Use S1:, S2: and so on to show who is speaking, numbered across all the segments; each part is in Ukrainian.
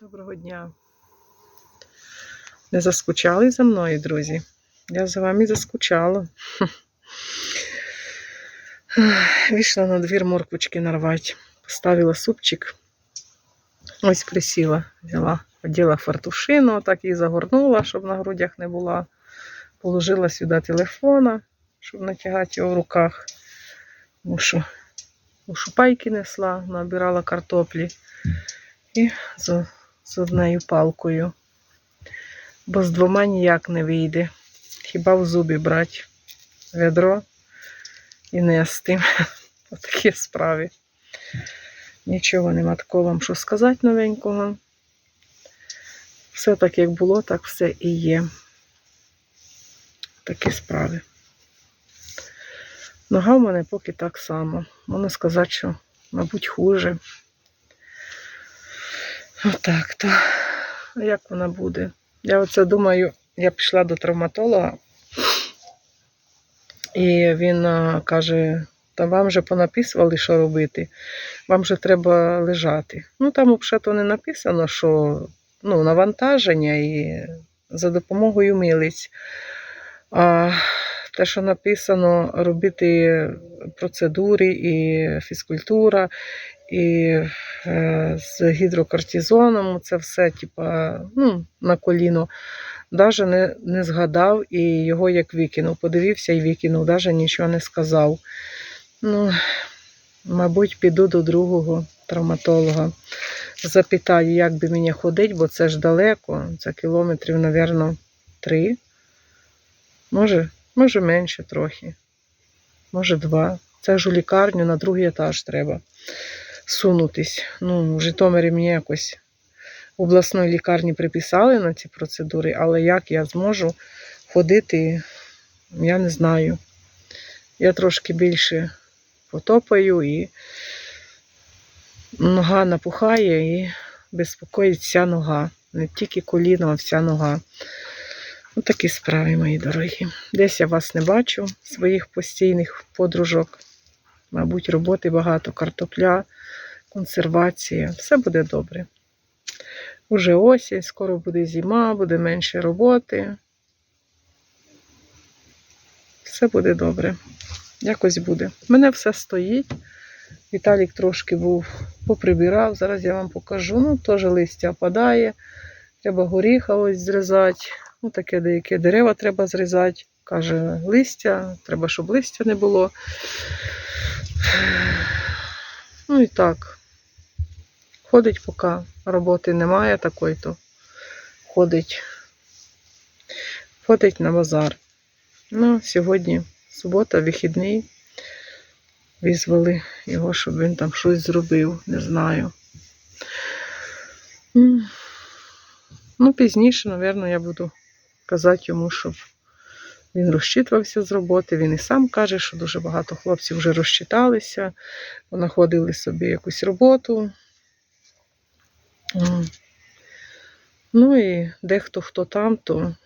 S1: Доброго дня. Не заскучали за мною, друзі? Я за вами заскучала. Вийшла на двір морквочки нарвати. Поставила супчик. Ось присіла, взяла, оділа фартушину, так її загорнула, щоб на грудях не була. Положила сюди телефона, щоб натягати його в руках. Тому що у шупайки несла, набирала картоплі. І з, однією палкою. Бо з двома ніяк не вийде. Хіба в зубі брати ведро і нести. Отакі справи. Нічого нема такого вам що сказати новенького. Все так, як було, так все і є. Такі справи. Нога в мене поки так само. Можна сказати, що, мабуть, хуже. Отак, то. Як вона буде? Я оце думаю, я пішла до травматолога, і він каже: та вам вже понаписували, що робити, вам же треба лежати. Ну там взагалі не написано, що ну, навантаження і за допомогою милиць. Те, що написано, робити процедури і фізкультура, і е, з гідрокортизоном, це все, типа, ну, на коліно. Даже не, не згадав і його як викинув. Подивився і викинув, навіть нічого не сказав. Ну, мабуть, піду до другого травматолога. Запитаю, як би мені ходити, бо це ж далеко. Це кілометрів, мабуть, три. Може, може менше трохи. Може, два. Це ж у лікарню на другий етаж треба сунутись. Ну, в Житомирі мені якось в обласної лікарні приписали на ці процедури, але як я зможу ходити, я не знаю. Я трошки більше потопаю і нога напухає і безпокоїть вся нога. Не тільки коліно, а вся нога. Ось такі справи, мої дорогі. Десь я вас не бачу, своїх постійних подружок. Мабуть, роботи багато, картопля, консервація. Все буде добре. Уже осінь, скоро буде зима, буде менше роботи. Все буде добре. Якось буде. У мене все стоїть. Віталік трошки був поприбирав. Зараз я вам покажу. Ну, теж листя опадає. Треба горіха ось зрізати. Ну, таке деяке дерева треба зрізати. Каже, листя, треба, щоб листя не було. Ну і так. Ходить, поки роботи немає такої, то ходить. Ходить на базар. Ну, сьогодні субота, вихідний. Визвали його, щоб він там щось зробив, не знаю. Ну, пізніше, мабуть, я буду казати йому, щоб він розчитувався з роботи. Він і сам каже, що дуже багато хлопців вже розчиталися, знаходили собі якусь роботу. Ну і дехто хто там, то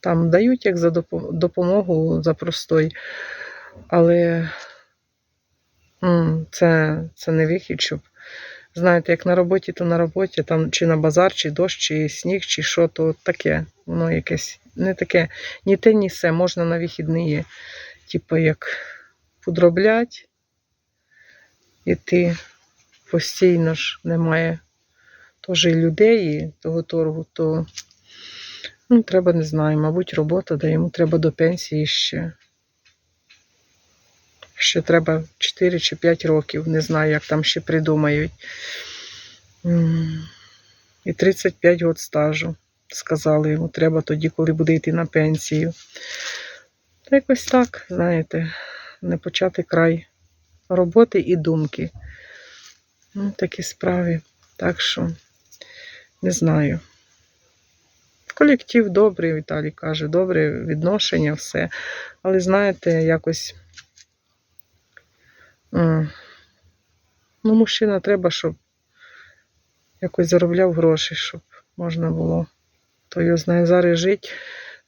S1: там дають як за допомогу за простой. Але це, це не вихід, щоб. Знаєте, як на роботі, то на роботі, там чи на базар, чи дощ, чи сніг, чи що, то таке. Воно якесь не таке, ні те, ні все, можна на вихідні, типу, як подроблять, і ти постійно ж немає теж людей, і того торгу, то ну, треба, не знаю, мабуть, робота, да йому треба до пенсії ще. Ще треба 4 чи 5 років, не знаю, як там ще придумають. І 35 років стажу. Сказали йому, треба тоді, коли буде йти на пенсію. Та якось так, знаєте, не почати край роботи і думки. Ну, такі справи. Так що, не знаю. Колектив добрий, Віталій каже, добре відношення, все. Але знаєте, якось. Ну, мужчина треба, щоб якось заробляв гроші, щоб можна було. То його знає зараз жити.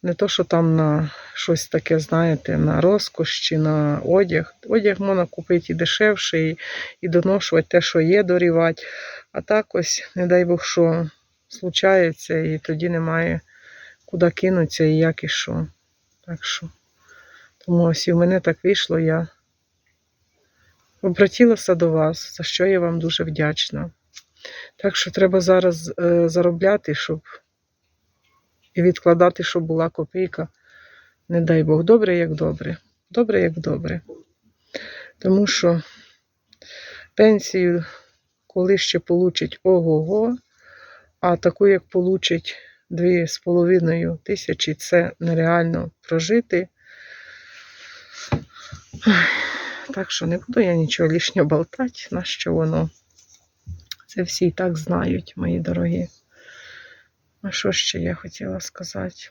S1: Не то, що там на щось таке, знаєте, на розкош чи на одяг. Одяг можна купити і дешевше, і, і доношувати те, що є, дорівати. А так ось, не дай Бог, що случається, і тоді немає куди кинутися і як і що. Так що, тому ось і в мене так вийшло, я обратилася до вас, за що я вам дуже вдячна. Так що треба зараз е, заробляти, щоб і відкладати, щоб була копійка. Не дай Бог, добре, як добре. Добре, як добре. Тому що пенсію, коли ще получить ого-го, а таку, як получить дві з половиною тисячі, це нереально прожити. Ой, Так що не буду я нічого лишнього болтати, на що воно. Це всі і так знають, мої дорогі. А що ще я хотіла сказати?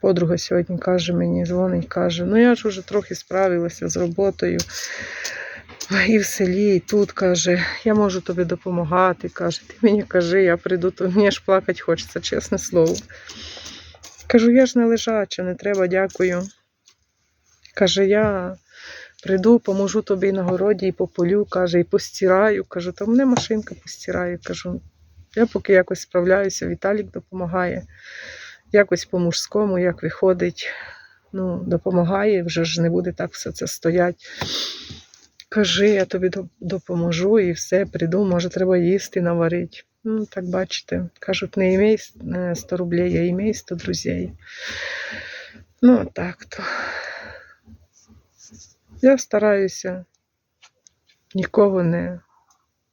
S1: Подруга сьогодні каже мені, дзвонить, каже, ну я ж уже трохи справилася з роботою. І в селі, і тут каже, я можу тобі допомагати. Каже, ти мені кажи, я прийду, то мені ж плакати хочеться, чесне слово. Кажу, я ж не лежача, не треба, дякую. Каже, я прийду, поможу тобі на городі і пополю, каже, і постираю. Кажу, та в мене машинка постирає. Кажу, я поки якось справляюся, Віталік допомагає. Якось по-мужському, як виходить, ну, допомагає, вже ж не буде так все це стоять. Кажи, я тобі допоможу і все, прийду, може, треба їсти наварити. Ну, так бачите, кажуть, не імей е, 100 рублей, а імей 100 друзей. Ну, так то. Я стараюся нікого не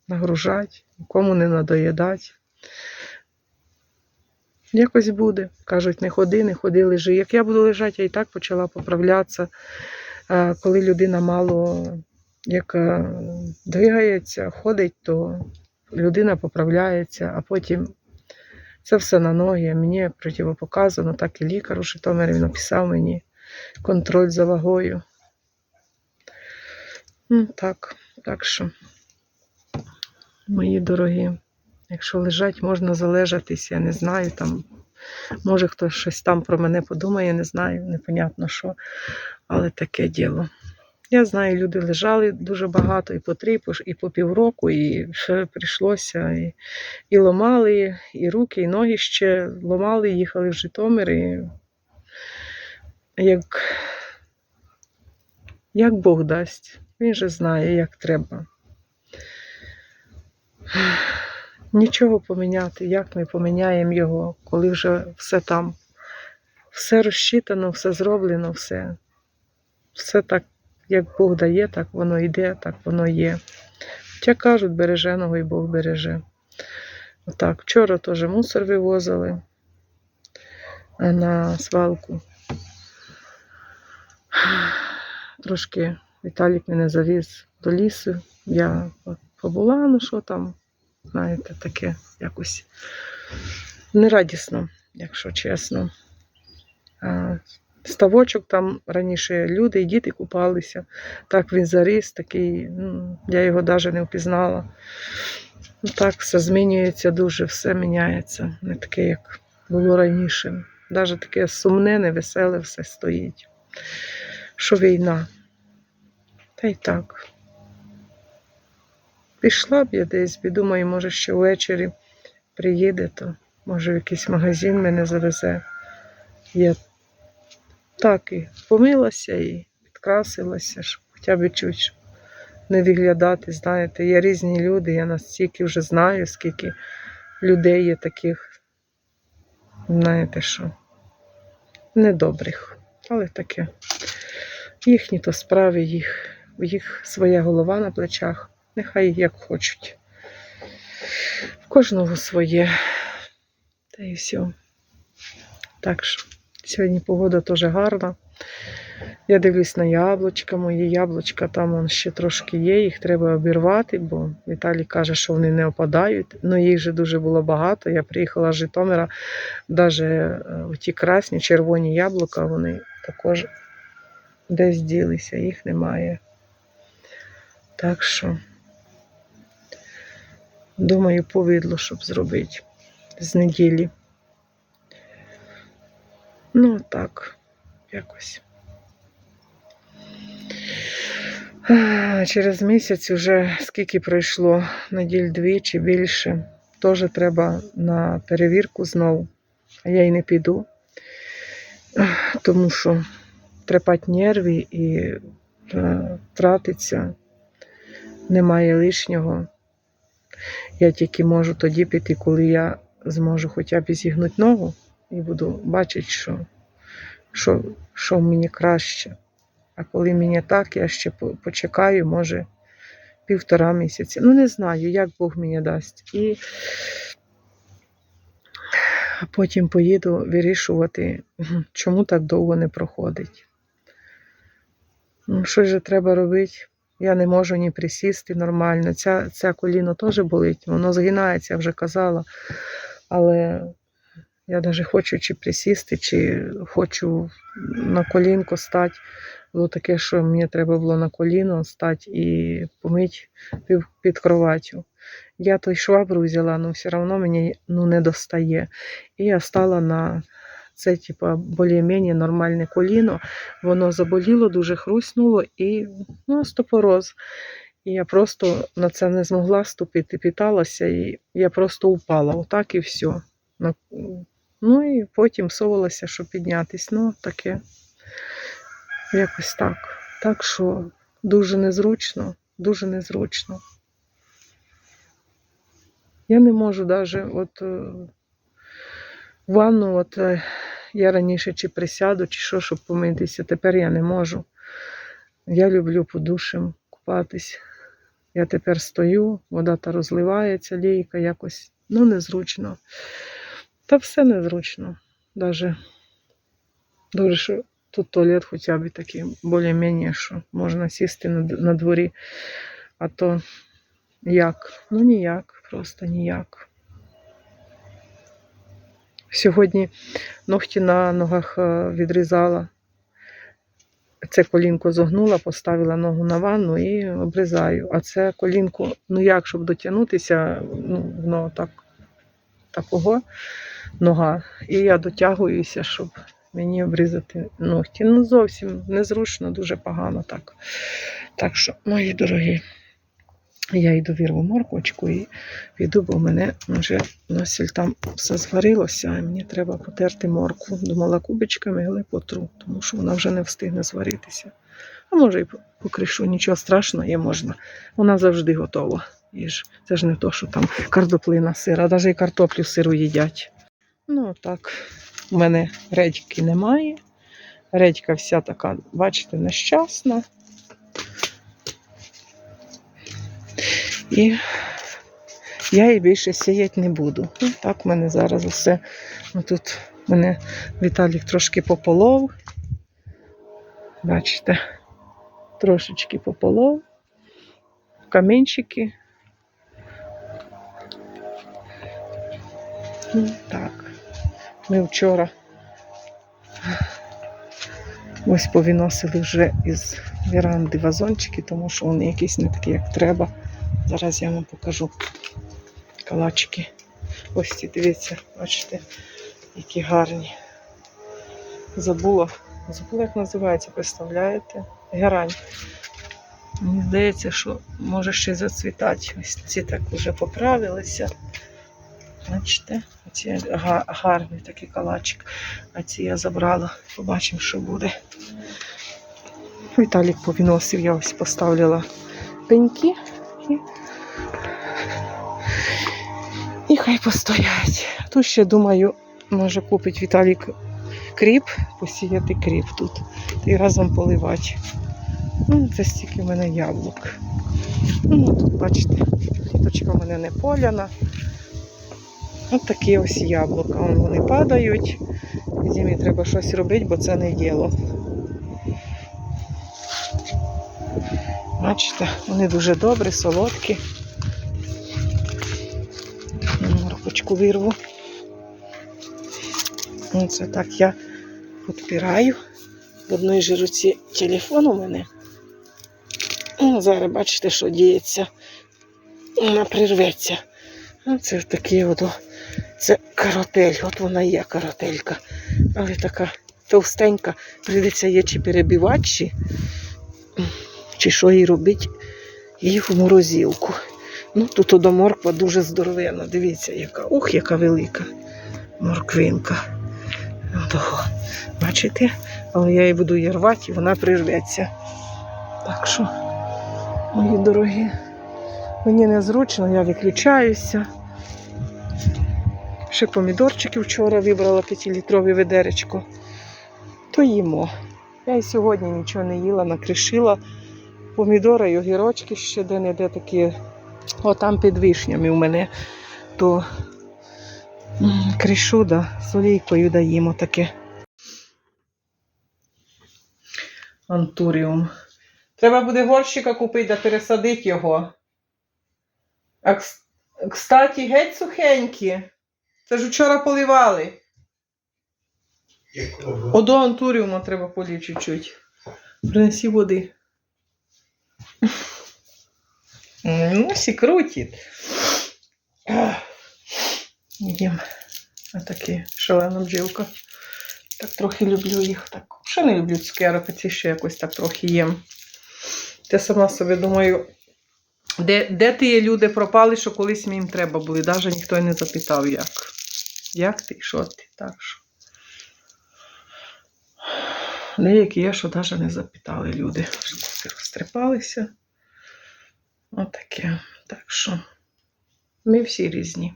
S1: нагружати, нікому не надоїдати. Якось буде. Кажуть, не ходи, не ходи, лежи. Як я буду лежати, я і так почала поправлятися. Коли людина мало як е, двигається, ходить, то людина поправляється, а потім це все на ноги. Мені противопоказано, так і лікар у Житомирі написав мені контроль за вагою. Ну, так, так що, мої дорогі, якщо лежать, можна залежатись, я не знаю, там, може хтось щось там про мене подумає, не знаю, непонятно що, але таке діло. Я знаю, люди лежали дуже багато, і по три, і по, півроку, і ще прийшлося, і, і ламали, і руки, і ноги ще ламали, їхали в Житомир. І як, як Бог дасть, він же знає, як треба. Нічого поміняти, як ми поміняємо його, коли вже все там, все розчитано, все зроблено, все, все так як Бог дає, так воно йде, так воно є. Хоча кажуть, береженого і Бог береже. Отак, вчора теж мусор вивозили на свалку. Трошки Віталік мене завіз до лісу. Я побула, ну що там, знаєте, таке якось нерадісно, якщо чесно. Ставочок там раніше люди і діти купалися. Так він заріс, такий, ну, я його навіть не впізнала. Ну, так все змінюється дуже, все міняється. Не таке, як було раніше. Навіть таке сумне, невеселе все стоїть. Що війна. Та й так. Пішла б я десь, бі, думаю, може, ще ввечері приїде, то може в якийсь магазин мене завезе. Я так і помилася і підкрасилася, щоб хоча б чуть щоб не виглядати. Знаєте, є різні люди, я настільки вже знаю, скільки людей є таких, знаєте що, недобрих, але таке. Їхні то справи, їх, у їх своя голова на плечах, нехай як хочуть. В кожного своє. Та і все. Так що. Сьогодні погода теж гарна. Я дивлюсь на яблучка, мої яблучка, там вон ще трошки є, їх треба обірвати, бо Віталій каже, що вони не опадають. Ну їх же дуже було багато. Я приїхала з Житомира, навіть ті красні, червоні яблука, вони також десь ділися, їх немає. Так що, думаю, повидло, щоб зробити з неділі. Ну, так, якось. Через місяць вже скільки пройшло, неділь дві чи більше, теж треба на перевірку знову. А я й не піду, тому що трепать нерві і е, тратиться, немає лишнього. Я тільки можу тоді піти, коли я зможу хоча б зігнути ногу і буду бачити, що, що, що мені краще. А коли мені так, я ще почекаю, може, півтора місяці. Ну, не знаю, як Бог мені дасть. І потім поїду вирішувати, чому так довго не проходить. Ну, що ж треба робити? Я не можу ні присісти нормально. Ця, ця коліно теж болить, воно згинається, я вже казала. Але я навіть хочу чи присісти, чи хочу на колінко стати. Було таке, що мені треба було на коліно стати і помити під, кроватю. Я той швабру взяла, але все одно мені ну, не достає. І я стала на це, типа, більш-менш нормальне коліно. Воно заболіло, дуже хруснуло і ну, остопороз. І я просто на це не змогла ступити, питалася, і я просто упала. Отак і все. Ну і потім совалася, щоб піднятись. Ну, таке. Якось так. Так що дуже незручно, дуже незручно. Я не можу навіть от е, ванну, от е, я раніше чи присяду, чи що, щоб помитися. Тепер я не можу. Я люблю по душам купатись. Я тепер стою, вода та розливається, лійка якось, ну, незручно. Та все незручно. Даже добре, що тут туалет хоча б такий, більш-менш, що можна сісти на, на дворі. А то як? Ну ніяк, просто ніяк. Сьогодні ногті на ногах е, відрізала. Це колінко зогнула, поставила ногу на ванну і обрізаю. А це колінко, ну як, щоб дотягнутися, ну, воно так, такого нога. І я дотягуюся, щоб мені обрізати ногті. Ну, зовсім незручно, дуже погано так. Так що, мої дорогі, я йду вірву морквочку і піду, бо в мене вже носіль там все зварилося, і мені треба потерти моркву. Думала кубичками, але потру, тому що вона вже не встигне зваритися. А може і покришу, нічого страшного, є можна. Вона завжди готова. Їж. Це ж не то, що там картоплина сира, навіть і картоплю сиру їдять. Ну так, у мене редьки немає. Редька вся така, бачите, нещасна. І я її більше сіяти не буду. Ну, так в мене зараз усе. Ну, тут мене Віталік трошки пополов. Бачите, трошечки пополов. Камінчики. Ну, так. Ми вчора ось повіносили вже із віранди вазончики, тому що вони якісь не такі, як треба. Зараз я вам покажу калачики. Ось ці, дивіться, бачите, які гарні. Забула, забула, як називається, представляєте? Герань. Мені здається, що може ще зацвітати. Ось ці так вже поправилися. Бачите, оці гарний такий калачик. А ці я забрала. Побачимо, що буде. Віталік повіносив, я ось поставила пеньки і, хай постоять. Тут ще думаю, може купить Віталік кріп, посіяти кріп тут і разом поливати. Ну, це стільки в мене яблук. Ну, тут, бачите, квіточка в мене не поляна. Ось такі ось яблука. Вон вони падають. Зімі треба щось робити, бо це не діло. Бачите, вони дуже добрі, солодкі. Моркочку вирву. Оце так я підпираю. В одній же руці телефон у мене. Ну, зараз бачите, що діється. Вона прирветься. Ну, Це такі от, це каротель, от вона є каротелька. Але така товстенька, прийдеться її чи перебивати, чи що їй робити, їх в морозилку. Ну, тут одо морква дуже здоровенна. Дивіться, яка. Ух, яка велика морквинка. Того. Бачите? Але я її буду її рвати, і вона прирветься. Так що, мої дорогі, мені незручно, я виключаюся. Ще помідорчики вчора вибрала 5-літрове ведеречко. То їмо. Я і сьогодні нічого не їла, накришила. Помідори і огірочки ще де-не-де такі. Отам під вишнями у мене. То кришу, да, з олійкою даємо таке. Антуріум. Треба буде горщика купити да пересадити його. А кстати, геть сухенькі. Це ж вчора поливали. Одо антуріума треба полі чуть-чуть. Принесі води. Ну, всі крутить. Їм. Отакі шалена бджілка. Так трохи люблю їх. Так. Ще не люблю цукерок, а ці ще якось так трохи їм. Ти сама собі думаю, де, де ті люди пропали, що колись їм треба були. Навіть ніхто й не запитав, як. Як ти, що ти? Так що. Деякі є, що навіть не запитали люди. Що таки розтрепалися. Отаке. Так що ми всі різні.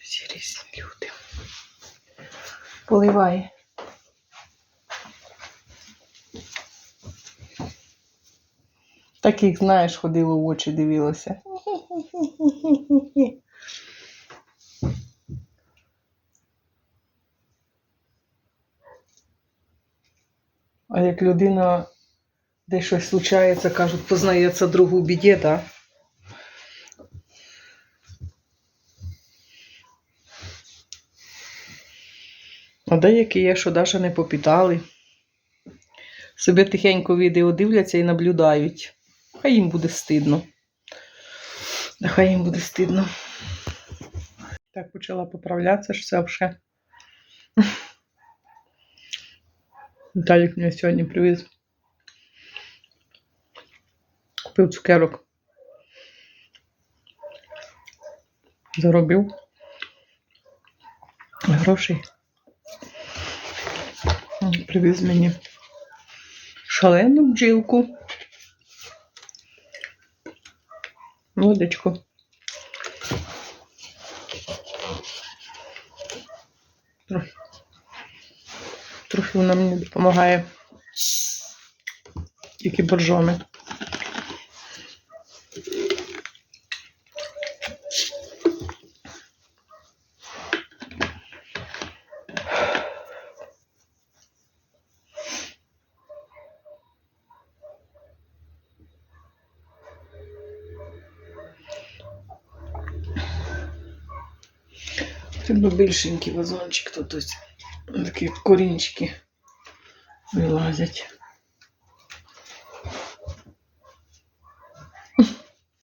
S1: Всі різні люди. Поливай. Таких, знаєш, ходило в очі, дивилося. як людина де щось случається, кажуть, познається другу біді, так? А деякі є, що навіть не попитали. Собі тихенько відео дивляться і наблюдають. Хай їм буде стидно. Хай їм буде стидно. Так почала поправлятися, що це вже. Віталік мені сьогодні привіз. Купив цукерок. Заробив грошей. Привіз мені шалену бджілку. Водичку. Трохи. Трохи вона мені допомагає. Тільки боржоми. Треба більшенький вазончик тут ось такі корінчики вилазять.